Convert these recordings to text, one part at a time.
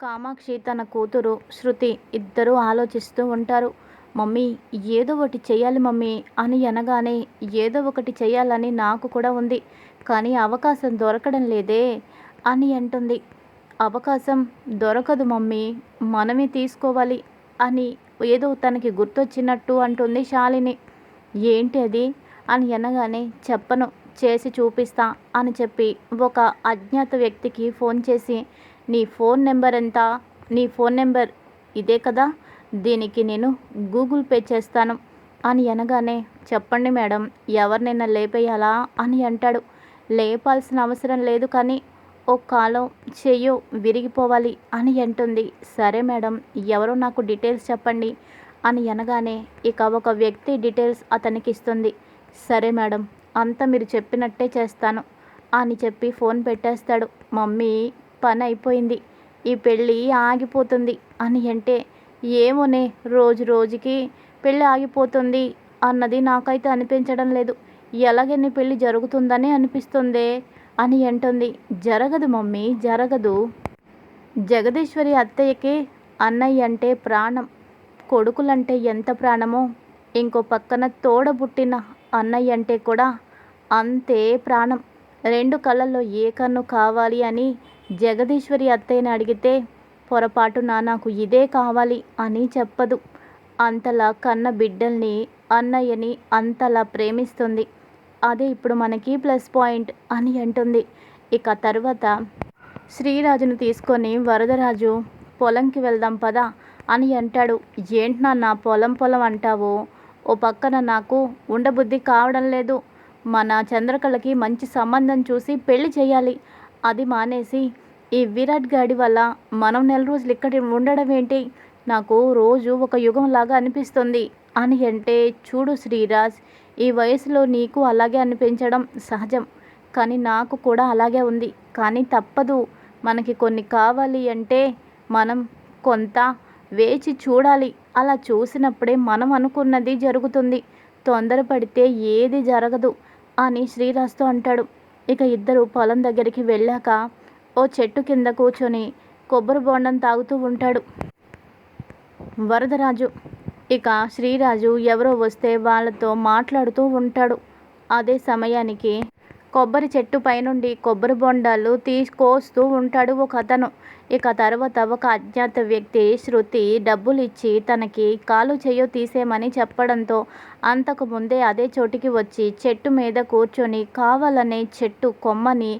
కామాక్షి తన కూతురు శృతి ఇద్దరూ ఆలోచిస్తూ ఉంటారు. మమ్మీ ఏదో ఒకటి చేయాలి మమ్మీ అని అనగానే ఏదో ఒకటి చేయాలని నాకు కూడా ఉంది కానీ అవకాశం దొరకడం లేదే అని అంటుంది. అవకాశం దొరకదు మమ్మీ మనమే తీసుకోవాలి అని ఏదో తనకి గుర్తొచ్చినట్టు అంటుంది శాలిని. ఏంటి అది? అని అనగానే చెప్పను చేసి చూపిస్తా అని చెప్పి ఒక అజ్ఞాత వ్యక్తికి ఫోన్ చేసి నీ ఫోన్ నెంబర్ ఎంత? నీ ఫోన్ నెంబర్ ఇదే కదా? దీనికి నేను గూగుల్ పే చేస్తాను. అని అనగానే చెప్పండి మేడం ఎవరినైనా లేపేయాలా? అని అంటాడు. లేపాల్సిన అవసరం లేదు కానీ ఓ కాలం చెయ్యో విరిగిపోవాలి అని అంటుంది. సరే మేడం ఎవరో నాకు డీటెయిల్స్ చెప్పండి అని అనగానే ఇక ఒక వ్యక్తి డీటెయిల్స్ అతనికి ఇస్తుంది. సరే మేడం అంతా మీరు చెప్పినట్టే చేస్తాను అని చెప్పి ఫోన్ పెట్టేస్తాడు. మమ్మీ పని అయిపోయింది ఈ పెళ్ళి ఆగిపోతుంది అని అంటే ఏమోనే రోజు రోజుకి పెళ్ళి ఆగిపోతుంది అన్నది నాకైతే అనిపించడం లేదు. ఎలాగని పెళ్ళి జరుగుతుందని అనిపిస్తుంది అని అంటుంది. జరగదు మమ్మీ జరగదు. జగదీశ్వరి అత్తయ్యకి అన్నయ్య అంటే ప్రాణం. కొడుకులంటే ఎంత ప్రాణమో ఇంకో పక్కన తోడబుట్టిన అన్నయ్య అంటే కూడా అంతే ప్రాణం. రెండు కళ్ళల్లో ఏ కన్ను కావాలి అని జగదీశ్వరి అత్తయ్యని అడిగితే పొరపాటున నాకు ఇదే కావాలి అని చెప్పదు. అంతలా కన్న బిడ్డల్ని అన్నయ్యని అంతలా ప్రేమిస్తుంది. అదే ఇప్పుడు మనకి ప్లస్ పాయింట్ అని అంటుంది. ఇక తర్వాత శ్రీరాజును తీసుకొని వరదరాజు పొలంకి వెళ్దాం పదా అని అంటాడు. ఏంటి నాన్న పొలం పొలం అంటావు? ఓ పక్కన నాకు ఉండబుద్ధి కావడం లేదు. మన చంద్రకళకి మంచి సంబంధం చూసి పెళ్ళి చేయాలి. అది మానేసి ఈ విరాట్ గాడి వల్ల మనం నెల రోజులు ఇక్కడ ఉండడం ఏంటి? నాకు రోజు ఒక యుగంలాగా అనిపిస్తుంది. అని అంటే చూడు శ్రీరాజ్ ఈ వయసులో నీకు అలాగే అనిపించడం సహజం. కానీ నాకు కూడా అలాగే ఉంది. కానీ తప్పదు. మనకి కొన్ని కావాలి అంటే మనం కొంత వేచి చూడాలి. అలా చూసినప్పుడే మనం అనుకున్నది జరుగుతుంది. తొందరపడితే ఏది జరగదు అని శ్రీరాజ్తో అంటాడు. ఇక ఇద్దరు పొలం దగ్గరికి వెళ్ళాక ఓ చెట్టు కింద కూర్చొని కొబ్బరి బోండం తాగుతూ ఉంటాడు. వరదరాజు. ఇక శ్రీరాజు ఎవరో వస్తే వాళ్ళతో మాట్లాడుతూ ఉంటాడు. అదే సమయానికి కొబ్బరి చెట్టు పైనుండి కొబ్బరి బొండాలు తీసుకొస్తూ ఉంటాడు ఒక అతను ఇక తర్వాత ఒక అజ్ఞాత వ్యక్తి శృతి డబ్బులు ఇచ్చి తనకి కాలు చెయ్యో తీసేయమని చెప్పడంతో అంతకు ముందే అదే చోటికి వచ్చి చెట్టు మీద కూర్చొని కావాలనే చెట్టు కొమ్మని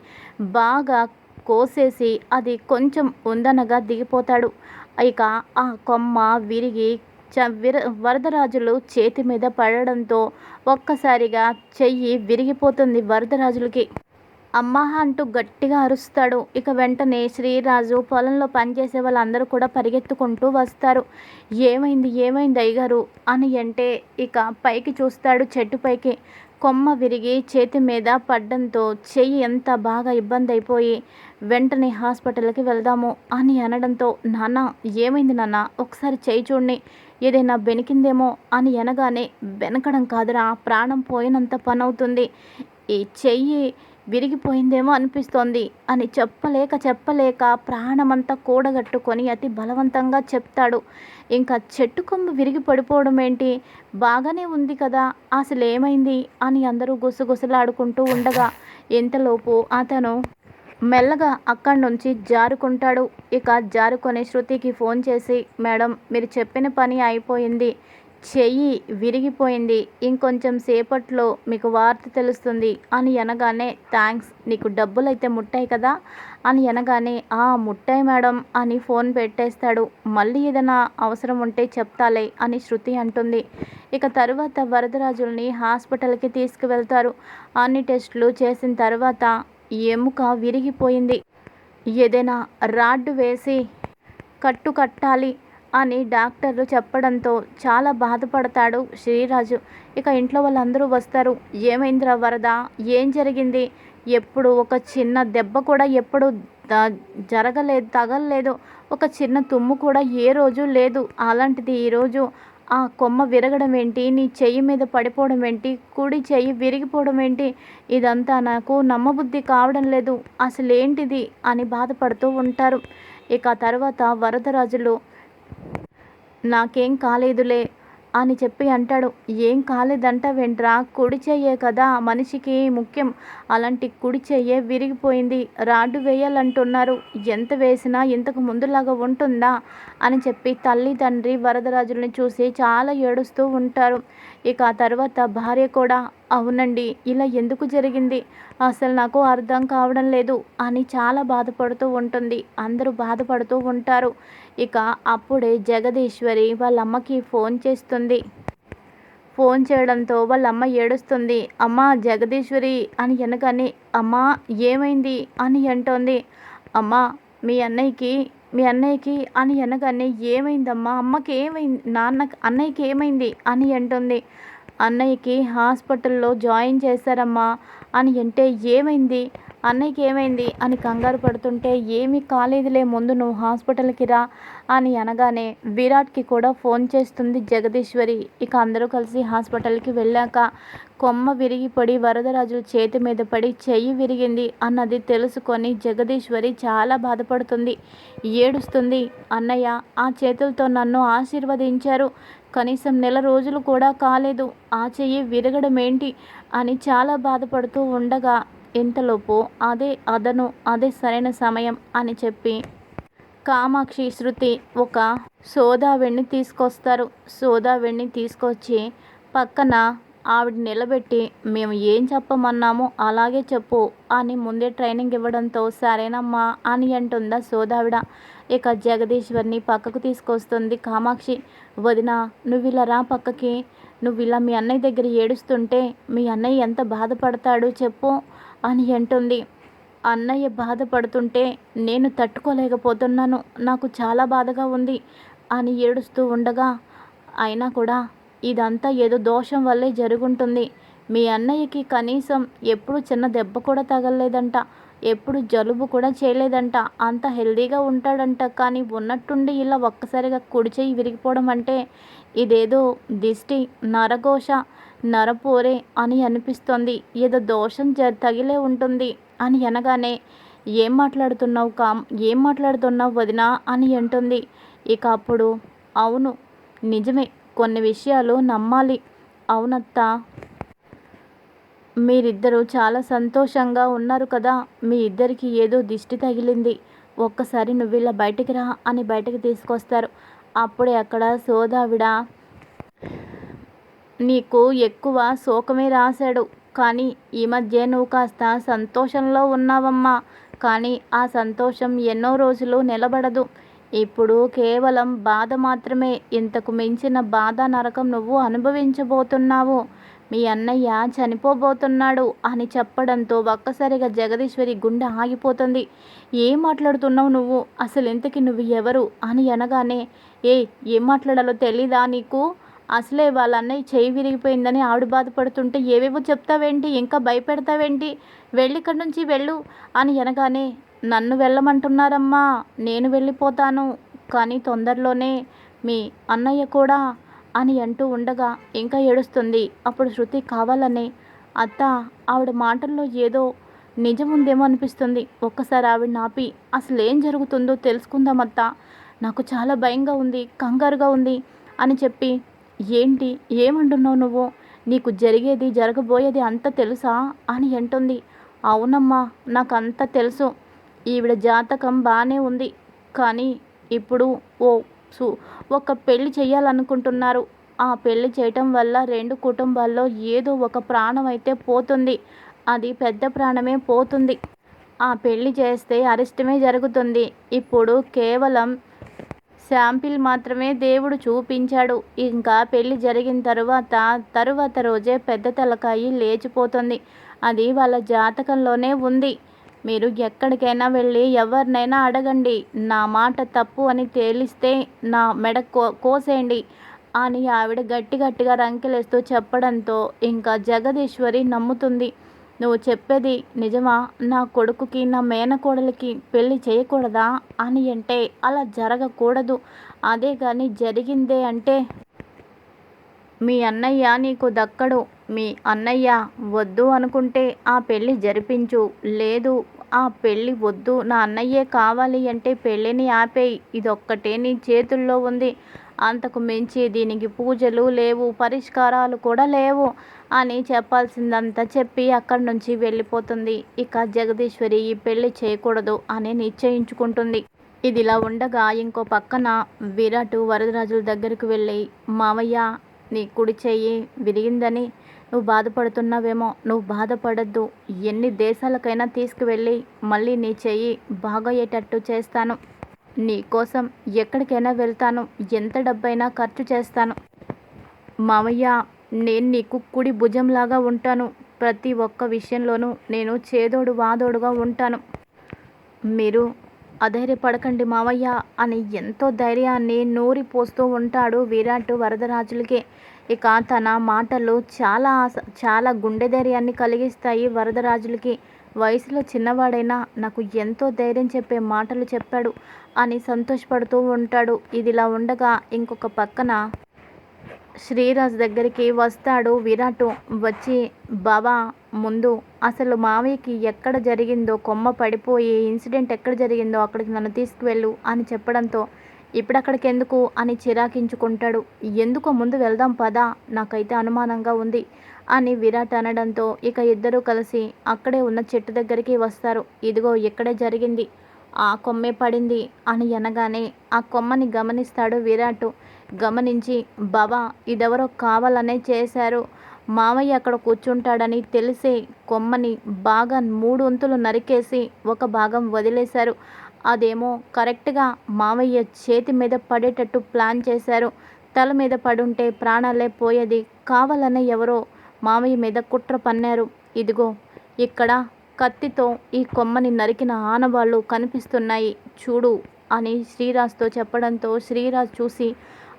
బాగా కోసేసి అది కొంచెం ఉందనగా దిగిపోతాడు. ఇక ఆ కొమ్మ విరిగి చ విర వరదరాజులు చేతి మీద పడడంతో ఒక్కసారిగా చెయ్యి విరిగిపోతుంది వరదరాజులకి. అమ్మ అంటూ గట్టిగా అరుస్తాడు. ఇక వెంటనే శ్రీరాజు పొలంలో పనిచేసే వాళ్ళందరూ కూడా పరిగెత్తుకుంటూ వస్తారు. ఏమైంది? ఏమైంది అయ్యగారు? అని అంటే ఇక పైకి చూస్తాడు చెట్టు పైకి. కొమ్మ విరిగి చేతి మీద పడ్డంతో చెయ్యి ఎంత బాగా ఇబ్బంది అయిపోయి వెంటనే హాస్పిటల్కి వెళ్దాము అని అనడంతో నాన్న ఏమైంది నాన్న? ఒకసారి చెయ్యి చూడండి. ఏదైనా బెనికిందేమో? అని అనగానే వెనకడం కాదురా. ప్రాణం పోయినంత పని అవుతుంది ఈ చెయ్యి విరిగిపోయిందేమో అనిపిస్తోంది. అని చెప్పలేక చెప్పలేక ప్రాణమంతా కూడగట్టుకొని అతి బలవంతంగా చెప్తాడు. ఇంకా చెట్టు కొమ్ము విరిగి పడిపోవడం ఏంటి? బాగానే ఉంది కదా అసలు ఏమైంది అని అందరూ గుసగుసలాడుకుంటూ ఉండగా ఇంతలోపు అతను మెల్లగా అక్కడి నుంచి జారుకుంటాడు. ఇక జారుకొని శృతికి ఫోన్ చేసి మేడం మీరు చెప్పిన పని అయిపోయింది. చెయ్యి విరిగిపోయింది. ఇంకొంచెం సేపట్లో మీకు వార్త తెలుస్తుంది. అని అనగానే థ్యాంక్స్ నీకు డబ్బులు అయితే ముట్టాయి కదా అని అనగానే ఆ ముట్టాయి మేడం అని ఫోన్ పెట్టేస్తాడు. మళ్ళీ ఏదైనా అవసరం ఉంటే చెప్తాలే అని శృతి అంటుంది. ఇక తర్వాత వరదరాజుల్ని హాస్పిటల్కి తీసుకువెళ్తారు. అన్ని టెస్టులు చేసిన తర్వాత ఎముక విరిగిపోయింది. ఏదైనా రాడ్డు వేసి కట్టు కట్టాలి. అని డాక్టర్లు చెప్పడంతో చాలా బాధపడతాడు శ్రీరాజు. ఇక ఇంట్లో వాళ్ళందరూ వస్తారు. ఏమైందిరా వరద? ఏం జరిగింది? ఎప్పుడు ఒక చిన్న దెబ్బ కూడా ఎప్పుడు జరగలేదు తగలలేదు. ఒక చిన్న తుమ్ము కూడా ఏ రోజు లేదు. అలాంటిది ఈరోజు ఆ కొమ్మ విరగడం ఏంటి? నీ చెయ్యి మీద పడిపోవడం ఏంటి? కుడి చెయ్యి విరిగిపోవడం ఏంటి? ఇదంతా నాకు నమ్మబుద్ధి కావడం లేదు. అసలు ఏంటిది అని బాధపడుతూ ఉంటారు. ఇక తర్వాత వరదరాజులు నాకేం కాలేదులే అని చెప్పి అంటాడు. ఏం కాలేదంట వెంట్రా కుడి చెయ్యే కదా మనిషికి ముఖ్యం. అలాంటి కుడి చెయ్యే విరిగిపోయింది. రాడ్డు వేయాలంటున్నారు. ఎంత వేసినా ఇంతకు ముందులాగా ఉంటుందా అని చెప్పి తల్లి తండ్రి వరదరాజుల్ని చూసి చాలా ఏడుస్తూ ఉంటారు. ఇక ఆ తర్వాత భార్య కూడా అవునండి ఇలా ఎందుకు జరిగింది? అసలు నాకు అర్థం కావడం లేదు అని చాలా బాధపడుతూ ఉంటుంది. అందరూ బాధపడుతూ ఉంటారు. ఇక అప్పుడే జగదీశ్వరి వాళ్ళ అమ్మకి ఫోన్ చేస్తుంది. ఫోన్ చేయడంతో వాళ్ళ అమ్మ ఏడుస్తుంది. అమ్మ జగదీశ్వరి అని అనగానే అమ్మ ఏమైంది? అని అంటోంది. అమ్మ మీ అన్నయ్యకి మీ అన్నయ్యకి అని అనగానే ఏమైందమ్మా? అమ్మకి ఏమైంది నాన్న అన్నయ్యకి ఏమైంది? అని అంటుంది. అన్నయ్యకి హాస్పిటల్లో జాయిన్ చేశారమ్మా అని అంటే ఏమైంది? అన్నయ్యకి ఏమైంది అని కంగారు పడుతుంటే ఏమీ కాలేదులే ముందు నువ్వు హాస్పిటల్కి రా అని అనగానే విరాట్కి కూడా ఫోన్ చేస్తుంది జగదీశ్వరి. ఇక అందరూ కలిసి హాస్పిటల్కి వెళ్ళాక కొమ్మ విరిగిపడి వరదరాజు చేతి మీద పడి చెయ్యి విరిగింది అన్నది తెలుసుకొని జగదీశ్వరి చాలా బాధపడుతుంది. ఏడుస్తుంది అన్నయ్య ఆ చేతులతో నన్ను ఆశీర్వదించారు. కనీసం నెల రోజులు కూడా కాలేదు. ఆ చెయ్యి విరగడం ఏంటి అని చాలా బాధపడుతూ ఉండగా ఇంతలోపు అదే అదను అదే సరైన సమయం అని చెప్పి కామాక్షి శృతి ఒక సోదా వెణ్ణి తీసుకొస్తారు. సోదా వెణ్ణి తీసుకొచ్చి పక్కన ఆవిడ నిలబెట్టి మేము ఏం చెప్పమన్నామో అలాగే చెప్పు అని ముందే ట్రైనింగ్ ఇవ్వడంతో సరేనమ్మా అని అంటుందా సోదావిడ. ఇక జగదీశ్వర్ని పక్కకు తీసుకొస్తుంది కామాక్షి. వదిన నువ్వు ఇలా రా పక్కకి. నువ్వు ఇలా మీ అన్నయ్య దగ్గర ఏడుస్తుంటే మీ అన్నయ్య ఎంత బాధపడతాడో చెప్పు. అని అంటుంది. అన్నయ్య బాధపడుతుంటే నేను తట్టుకోలేకపోతున్నాను. నాకు చాలా బాధగా ఉంది అని ఏడుస్తూ ఉండగా అయినా కూడా ఇదంతా ఏదో దోషం వల్లే జరుగుంటుంది. మీ అన్నయ్యకి కనీసం ఎప్పుడు చిన్న దెబ్బ కూడా తగలలేదంట. ఎప్పుడు జలుబు కూడా చేయలేదంట. అంత హెల్దీగా ఉంటాడంట. కానీ ఉన్నట్టుండి ఇలా ఒక్కసారిగా కుడి చేయి విరిగిపోవడం అంటే ఇదేదో దిష్టి నరఘోష నరపోరే అని అనిపిస్తోంది. ఏదో దోషం జ తగిలే ఉంటుంది అని అనగానే ఏం మాట్లాడుతున్నావు కామ్? ఏం మాట్లాడుతున్నావు వదినా? అని అంటుంది. ఇక అప్పుడు అవును నిజమే కొన్ని విషయాలు నమ్మాలి. అవునత్త. మీరిద్దరూ చాలా సంతోషంగా ఉన్నారు కదా. మీ ఇద్దరికి ఏదో దిష్టి తగిలింది. ఒక్కసారి నువ్వు ఇలా బయటికి రా అని బయటకు తీసుకొస్తారు. అప్పుడే అక్కడ సోదావిడ నీకు ఎక్కువ శోకమే రాశాడు. కానీ ఈ మధ్య నువ్వు కాస్త సంతోషంలో ఉన్నావమ్మా. కానీ ఆ సంతోషం ఎన్నో రోజులు నిలబడదు. ఇప్పుడు కేవలం బాధ మాత్రమే. ఇంతకు మించిన బాధ నరకం నువ్వు అనుభవించబోతున్నావు. మీ అన్నయ్య చనిపోబోతున్నాడు అని చెప్పడంతో ఒక్కసారిగా జగదీశ్వరి గుండె ఆగిపోతుంది. ఏం మాట్లాడుతున్నావు నువ్వు? అసలు ఇంతకి నువ్వు ఎవరు? అని అనగానే ఏ ఏం మాట్లాడాలో తెలీదా నీకు? అసలే వాళ్ళ అన్నయ్య చేయి విరిగిపోయిందని ఆవిడ బాధపడుతుంటే ఏవేవో చెప్తావేంటి? ఇంకా భయపెడతావేంటి? వెళ్ళి ఇక్కడి నుంచి వెళ్ళు అని అనగానే నన్ను వెళ్ళమంటున్నారమ్మా నేను వెళ్ళిపోతాను కానీ తొందరలోనే మీ అన్నయ్య కూడా అని అంటూ ఉండగా ఇంకా ఏడుస్తుంది. అప్పుడు శృతి కావాలని అత్త ఆవిడ మాటల్లో ఏదో నిజం ఉందేమో అనిపిస్తుంది. ఒక్కసారి ఆవిడ నాపి అసలు ఏం జరుగుతుందో తెలుసుకుందాం అత్త. నాకు చాలా భయంగా ఉంది కంగారుగా ఉంది అని చెప్పి ఏంటి? ఏమంటున్నావు నువ్వు? నీకు జరిగేది జరగబోయేది అంత తెలుసా? అని అంటుంది. అవునమ్మా నాకు అంత తెలుసు. ఈవిడ జాతకం బాగానే ఉంది. కానీ ఇప్పుడు ఓ సు ఒక పెళ్ళి చేయాలనుకుంటున్నారు ఆ పెళ్ళి చేయటం వల్ల రెండు కుటుంబాల్లో ఏదో ఒక ప్రాణం అయితే పోతుంది. అది పెద్ద ప్రాణమే పోతుంది. ఆ పెళ్ళి చేస్తే అరిష్టమే జరుగుతుంది. ఇప్పుడు కేవలం శాంపిల్ మాత్రమే దేవుడు చూపించాడు. ఇంకా పెళ్ళి జరిగిన తరువాత తరువాత రోజే పెద్ద తలకాయి లేచిపోతుంది. అది వాళ్ళ జాతకంలోనే ఉంది. మీరు ఎక్కడికైనా వెళ్ళి ఎవరినైనా అడగండి. నా మాట తప్పు అని తేలిస్తే నా మెడ కో కోసేయండి అని ఆవిడ గట్టి గట్టిగా రంకెలేస్తూ చెప్పడంతో ఇంకా జగదీశ్వరి నమ్ముతుంది. నువ్వు చెప్పేది నిజమా? నా కొడుకుకి నా మేనకోడలికి పెళ్ళి చేయకూడదా అని అంటే అలా జరగకూడదు. అదే కానీ జరిగిందే అంటే? మీ అన్నయ్య నీకు దక్కడు. మీ అన్నయ్య వద్దు అనుకుంటే ఆ పెళ్ళి జరిపించు. లేదు ఆ పెళ్ళి వద్దు. నా అన్నయ్యే కావాలి అంటే పెళ్ళిని ఆపేయి. ఇదొక్కటే నీ చేతుల్లో ఉంది. అంతకు మించి దీనికి పూజలు లేవు పరిష్కారాలు కూడా లేవు అని చెప్పాల్సిందంతా చెప్పి అక్కడి నుంచి వెళ్ళిపోతుంది. ఇక జగదీశ్వరి ఈ పెళ్ళి చేయకూడదు అని నిశ్చయించుకుంటుంది. ఇదిలా ఉండగా ఇంకో పక్కన విరాట్ వరదరాజుల దగ్గరకు వెళ్ళి మావయ్య నీ కుడి చెయ్యి విరిగిందని నువ్వు బాధపడుతున్నావేమో నువ్వు బాధపడద్దు. ఎన్ని దేశాలకైనా తీసుకువెళ్ళి మళ్ళీ నీ చెయ్యి బాగయ్యేటట్టు చేస్తాను. నీకోసం ఎక్కడికైనా వెళ్తాను. ఎంత డబ్బైనా ఖర్చు చేస్తాను. మామయ్య నేను నీకు కుడి భుజంలాగా ఉంటాను. ప్రతి ఒక్క విషయంలోనూ నేను చేదోడు వాదోడుగా ఉంటాను. మీరు అధైర్యపడకండి మావయ్య అని ఎంతో ధైర్యాన్ని నూరి పోస్తూ ఉంటాడు విరాట్ వరదరాజులకే. ఇక తన మాటలు చాలా చాలా గుండె ధైర్యాన్ని కలిగిస్తాయి వరదరాజులకి వయసులో చిన్నవాడైనా నాకు ఎంతో ధైర్యం చెప్పే మాటలు చెప్పాడు అని సంతోషపడుతూ ఉంటాడు. ఇదిలా ఉండగా ఇంకొక పక్కన శ్రీరాజ్ దగ్గరికి వస్తాడు విరాట్. వచ్చి బాబా ముందు అసలు మావయ్యకి ఎక్కడ జరిగిందో కొమ్మ పడిపోయి ఇన్సిడెంట్ ఎక్కడ జరిగిందో అక్కడికి నన్ను తీసుకువెళ్ళు అని చెప్పడంతో ఇప్పుడు అక్కడికి ఎందుకు అని చిరాకించుకుంటాడు. ఎందుకో ముందు వెళ్దాం పదా నాకైతే అనుమానంగా ఉంది అని విరాట్ అనడంతో ఇక ఇద్దరూ కలిసి అక్కడే ఉన్న చెట్టు దగ్గరికి వస్తారు. ఇదిగో ఇక్కడే జరిగింది. ఆ కొమ్మే పడింది అని అనగానే ఆ కొమ్మని గమనిస్తాడు విరాట్. గమనించి బాబా ఇదెవరో కావాలనే చేశారు. మామయ్య అక్కడ కూర్చుంటాడని తెలిసే కొమ్మని బాగా మూడు వంతులు నరికేసి ఒక భాగం వదిలేశారు. అదేమో కరెక్ట్గా మామయ్య చేతి మీద పడేటట్టు ప్లాన్ చేశారు. తల మీద పడుంటే ప్రాణాలే పోయేది కావాలనే ఎవరో మామయ్య మీద కుట్ర పన్నారు. ఇదిగో ఇక్కడ కత్తితో ఈ కొమ్మని నరికిన ఆనవాళ్ళు కనిపిస్తున్నాయి. చూడు అని శ్రీరాజ్తో చెప్పడంతో శ్రీరాజ్ చూసి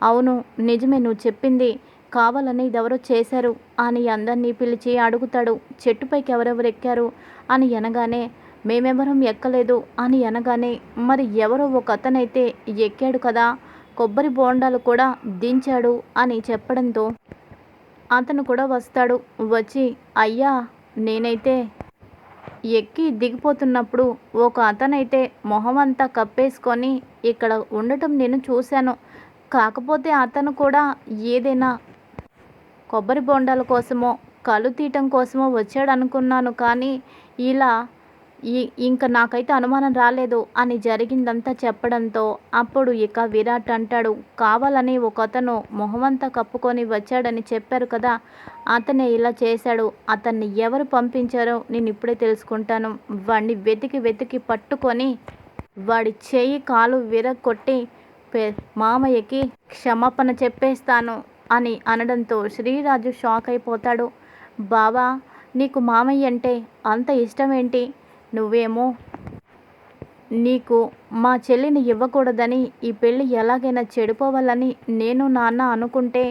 అవును నిజమే నువ్వు చెప్పింది. కావాలని ఇదెవరో చేశారు అని అందరినీ పిలిచి అడుగుతాడు. చెట్టుపైకి ఎవరెవరు ఎక్కారు అని అనగానే మేమెవరం ఎక్కలేదు అని అనగానే మరి ఎవరో ఒక అతనైతే ఎక్కాడు కదా కొబ్బరి బోండాలు కూడా దించాడు అని చెప్పడంతో అతను కూడా వస్తాడు వచ్చి అయ్యా నేనైతే ఎక్కి దిగిపోతున్నప్పుడు ఒక అతనైతే మొహం అంతా కప్పేసుకొని ఇక్కడ ఉండటం నేను చూశాను. కాకపోతే అతను కూడా ఏదైనా కొబ్బరి బొండాల కోసమో కళ్ళు తీయటం కోసమో వచ్చాడు అనుకున్నాను కానీ ఇలా ఇంక నాకైతే అనుమానం రాలేదు అని జరిగిందంతా చెప్పడంతో అప్పుడు ఇక విరాట్ అంటాడు కావాలని ఒక అతను మొహమంతా కప్పుకొని వచ్చాడని చెప్పారు కదా అతనే ఇలా చేశాడు అతన్ని ఎవరు పంపించారో నేను ఇప్పుడే తెలుసుకుంటాను. వాడిని వెతికి వెతికి పట్టుకొని వాడి చేయి కాలు విరగొట్టి మామయ్యకి క్షమాపణ చెప్పేస్తాను అని అనడంతో శ్రీరాజు షాక్ అయిపోతాడు. బావా నీకు మామయ్య అంటే అంత ఇష్టమేంటి? నువ్వేమో నీకు మా చెల్లిని ఇవ్వకూడదని ఈ పెళ్ళి ఎలాగైనా చెడిపోవాలని నేను నాన్న అనుకుంటే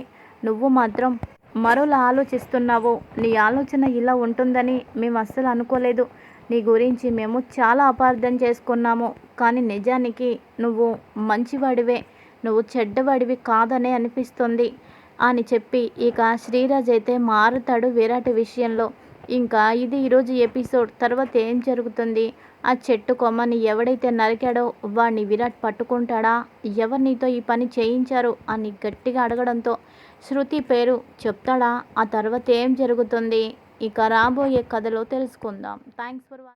నువ్వు మాత్రం మరోలా ఆలోచిస్తున్నావు. నీ ఆలోచన ఇలా ఉంటుందని మేము అస్సలు అనుకోలేదు. నీ గురించి మేము చాలా అపార్థం చేసుకున్నాము. కానీ నిజానికి నువ్వు మంచివాడివే. నువ్వు చెడ్డవాడివి కాదనే అనిపిస్తుంది. అని చెప్పి ఇక శ్రీరాజ్ అయితే మారుతాడు విరాట్ విషయంలో. ఇంకా ఇది ఈరోజు ఎపిసోడ్. తర్వాత ఏం జరుగుతుంది? ఆ చెట్టు కొమ్మని ఎవడైతే నరికాడో వాడిని విరాట్ పట్టుకుంటాడా? ఎవరు నీతో ఈ పని చేయించారు? అని గట్టిగా అడగడంతో శృతి పేరు చెప్తాడా? ఆ తర్వాత ఏం జరుగుతుంది? ఇక రాబోయే కథలో తెలుసుకుందాం. Thanks for